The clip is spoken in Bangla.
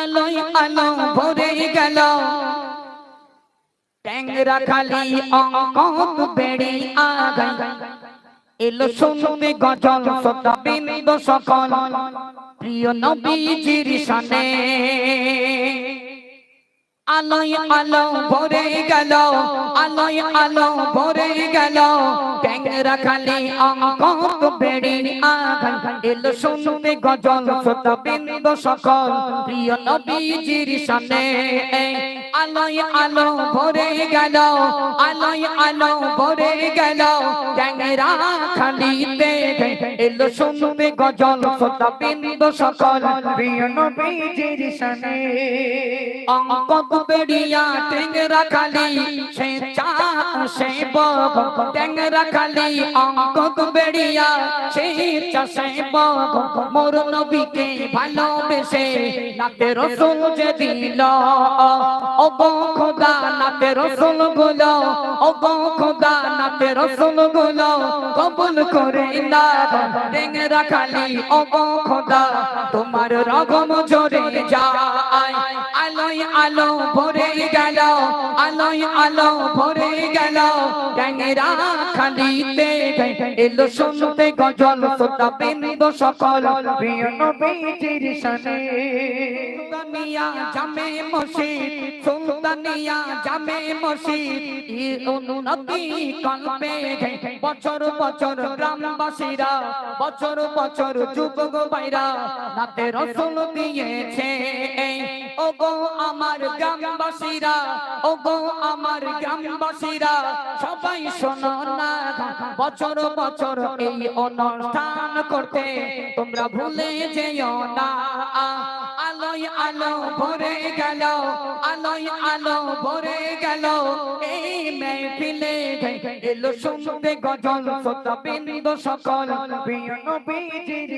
আলোয় আলো ভরে গেল। ট্যাংরা খালি অঙ্ক বেড়ে আগাই এলো শুনতে গজল সদা বিন্দু সকল। প্রিয় নবীজির শানে আলোয় আলো ভরে গেল, আলোয় আলো ভরে গেল। ট্যাংরা খালি অঙ্ক বেড়ে আঘান এলো শুনতে গজল সদা বিন্দু সকল প্রিয় নবীজির শানে আলোয় আলো ভরে গেল, আলোয় আলো ভরে গেল। ট্যাংরা খালিতে এলো শুনতে গজল সদা বিন্দু সকল। প্রিয় নবীজির শানে অঙ্ক বেড়িয়া ট্যাংরা খালি, সে চা সে বগ ট্যাংরা খালি, অঙ্ক বেড়িয়া সে চা সে বগ মোর নবীকে ভালোবেসে নাতে রসুল যে দিল। ও খোদা নাতে রসুলগুলো ও খোদা নাতে রসুলগুলো, কবুল করে ও খোদা, তোমার রগম জোরে যায়। আলোয় আলো ভরে গেল, আলোয় আলো ভরে গেল ট্যাংরা খালিতে এলো শুনতে গজল, সোতা বিন্দু সকল নবীজির শানে। সুলতানিয়া জামে মসজিদ, সুলতানিয়া জামে মসজিদ, ই উন্নতি কল্পে বছর বছর গ্রামবাসীরা, বছর বছর যুবক ভাইরা, নাতে রসুল দিয়েছে। ও গো আমার গ্রামবাসীরা ও গো আমার গ্রামবাসীরা, সবাই শোনো। বছর বছর এই অনুষ্ঠান করতে। তোমরা ভুলে যেও না। আলোয় আলো ভরে গেল, আলোয় আলো ভরে গেল। এই মেহফিলে এলো শুনতে গজল সতা বিন্দু সকল বিয়ন নবীজির